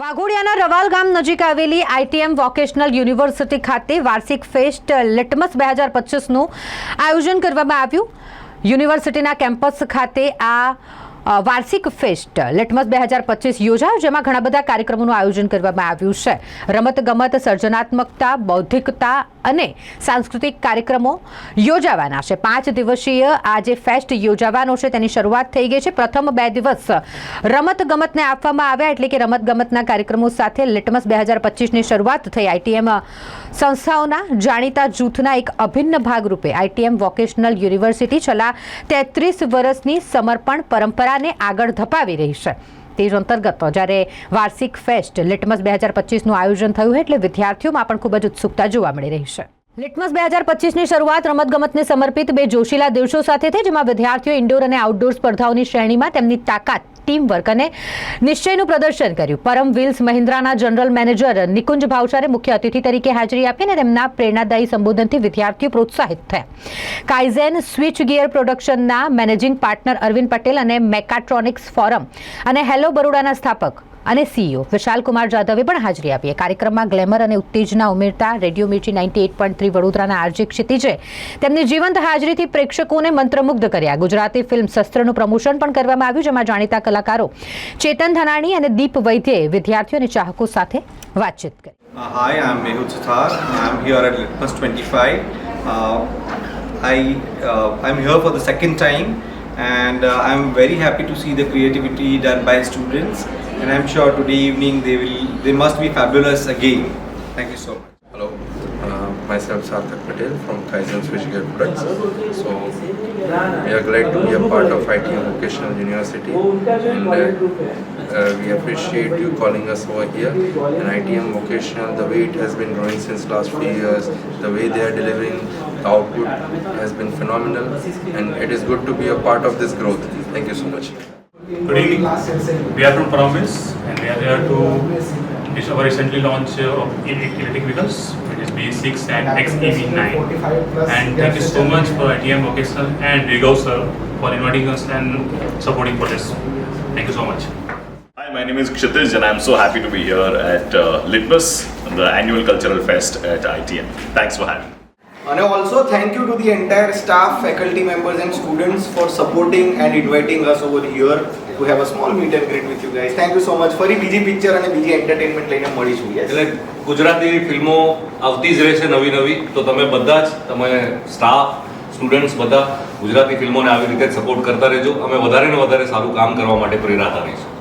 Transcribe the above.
વાઘોડિયાના રવાલ ગામ નજીક આવેલી આઈટીએમ વોકેશનલ યુનિવર્સિટી ખાતે વાર્ષિક ફેસ્ટ લિટમસ બે હજાર પચીસનું આયોજન કરવામાં આવ્યું. યુનિવર્સિટીના કેમ્પસ ખાતે આ વાર્ષિક ફેસ્ટ લિટમસ બે હજાર પચીસ યોજાયો, જેમાં ઘણા બધા કાર્યક્રમોનું આયોજન કરવામાં આવ્યું છે. રમતગમત, સર્જનાત્મકતા, બૌદ્ધિકતા અને સાંસ્કૃતિક કાર્યક્રમો યોજાવાના છે. પાંચ દિવસીય આ જે ફેસ્ટ યોજાવાનો છે. તેની શરૂઆત થઈ ગઈ છે. પ્રથમ બે દિવસ રમતગમતને આપવામાં આવ્યા, એટલે કે રમતગમતના કાર્યક્રમો સાથે લિટમસ બે હજાર પચીસની શરૂઆત થઈ. આઈટીએમ સંસ્થાઓના જાણીતા જૂથના એક અભિન્ન ભાગરૂપે આઈટીએમ વોકેશનલ યુનિવર્સિટી છેલ્લા તેત્રીસ વર્ષની સમર્પણ પરંપરાને આગળ ધપાવી રહી છે. તે જ અંતર્ગત જ્યારે વાર્ષિક ફેસ્ટ લિટમસ બે હજાર પચીસનું આયોજન થયું એટલે વિદ્યાર્થીઓમાં પણ ખૂબ જ ઉત્સુકતા જોવા મળી રહી છે. લિટમસ બે હજાર પચીસની શરૂઆત રમતગમતને સમર્પિત બે જોશીલા દિવસો સાથે થઈ, જેમાં વિદ્યાર્થીઓ ઇન્ડોર અને આઉટડોર સ્પર્ધાઓની શ્રેણીમાં તેમની તાકાત ટીમ વર્ક અને નિશ્ચયનું પ્રદર્શન કર્યું. પરમ વ્હીલ્સ મહિન્દ્રાના જનરલ મેનેજર નિકુંજ ભાવસારે મુખ્ય અતિથિ તરીકે હાજરી આપી અને તેમના પ્રેરણાદાયી સંબોધનથી વિદ્યાર્થીઓ પ્રોત્સાહિત થયા. કાઇઝેન સ્વિચ ગિયર પ્રોડક્શનના મેનેજિંગ પાર્ટનર અરવિંદ પટેલ અને મેકાટ્રોનિક્સ ફોરમ અને હેલો બરોડાના સ્થાપક અને સીઈઓ વિશાલ કુમાર જાદવે પણ હાજરી આપી. કાર્યક્રમમાં ગ્લેમર અને ઉત્તેજના ઉમેરતા radio Mirchi ninety eight point three વડોદરાના આરજે ક્ષિતિજે તેમની જીવંત હાજરીથી પ્રેક્ષકોને મંત્રમુગ્ધ કર્યા. ગુજરાતી ફિલ્મ શસ્ત્રનું પ્રમોશન પણ કરવામાં આવ્યું જેમાં જાણીતા કલાકારો ચેતન ધનાણી અને દીપ વૈદ્યે વિદ્યાર્થીઓ અને ચાહકો સાથે વાતચીત કરી. Uh, hi, I'm Mehul Sitar. I'm here at Litmus 25. Uh, I uh, I'm here for the second time, and uh, I'm very happy to see the creativity done by students. And I'm sure today evening they will they must be fabulous again. Thank you so much. Myself Sarthak Patel from Kaizen Switchgear Products. So we are glad to be a part of ITM Vocational University and uh, uh, we appreciate you calling us over here. And ITM Vocational, the way it has been growing since last few years, the way they are delivering the output has been phenomenal and it is good to be a part of this growth. Thank you so much. Good evening. We are from Promise and we are here to it's our recently launched uh, of electric vehicles, which is B6 and XEV9. And thank you so much for ITM Vocational and Rigo sir for inviting us and supporting for this. Thank you so much. Hi, my name is Kshitij and I'm so happy to be here at uh, Litmus, the annual cultural fest at ITM. Thanks for having me. And also thank you to the entire staff, faculty members and students for supporting and inviting us over here to have a small meet and greet with you guys. Thank you so much. ફરી બીજી picture અને બીજી entertainment લઈને મળીશું. એટલે ગુજરાતી ફિલ્મો આવતી જ રહેશે નવી નવી તો તમે બધા જ તમે સ્ટાફ સ્ટુડન્ટ્સ બધા ગુજરાતી ફિલ્મોને આવી રીતે સપોર્ટ કરતા રહેજો અમે વધારે ને વધારે સારું કામ કરવા માટે પ્રેરાતા રહીશું થેન્ક યુ